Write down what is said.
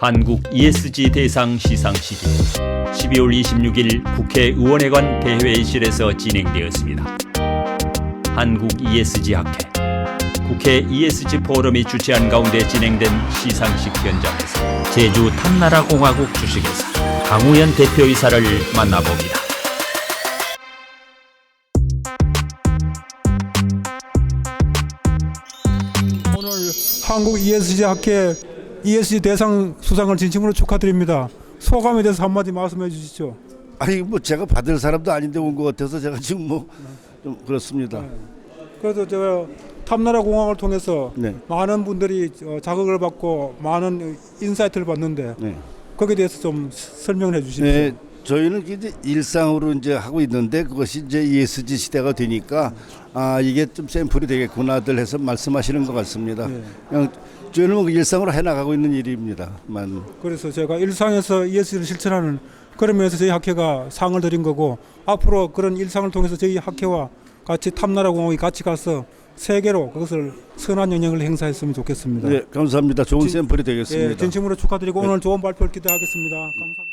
한국 ESG 대상 시상식이 12월 26일 국회의원회관 대회의실에서 진행되었습니다. 한국 ESG 학회 국회 ESG 포럼이 주최한 가운데 진행된 시상식 현장에서 제주 탐나라 공화국 주식회사 강우현 대표이사를 만나봅니다. 오늘 한국 ESG 학회 ESG 대상 수상을 진심으로 축하드립니다. 소감에 대해서 한마디 말씀해 주시죠. 아니 뭐 제가 받을 사람도 아닌데 온 것 같아서 제가 지금 뭐 좀 그렇습니다. 그래서 제가 탐나라 공항을 통해서 네. 많은 분들이 어, 자극을 받고 많은 인사이트를 받는데 네. 거기에 대해서 좀 설명을 해 주십시오. 네, 저희는 이제 일상으로 이제 하고 있는데 그것이 이제 ESG 시대가 되니까 아 이게 좀 샘플이 되겠구나들 해서 말씀하시는 것 같습니다. 네. 그냥 저희는 뭐 일상으로 해 나가고 있는 일입니다만 그래서 제가 일상에서 ESG를 실천하는 그런 면에서 저희 학회가 상을 드린 거고 앞으로 그런 일상을 통해서 저희 학회와 같이 탐나라 공항이 같이 가서 세계로 그것을 선한 영향을 행사했으면 좋겠습니다. 네 감사합니다. 좋은 진- 샘플이 되겠습니다. 예, 진심으로 축하드리고 오늘 좋은 발표를 기대하겠습니다. 감사합니다.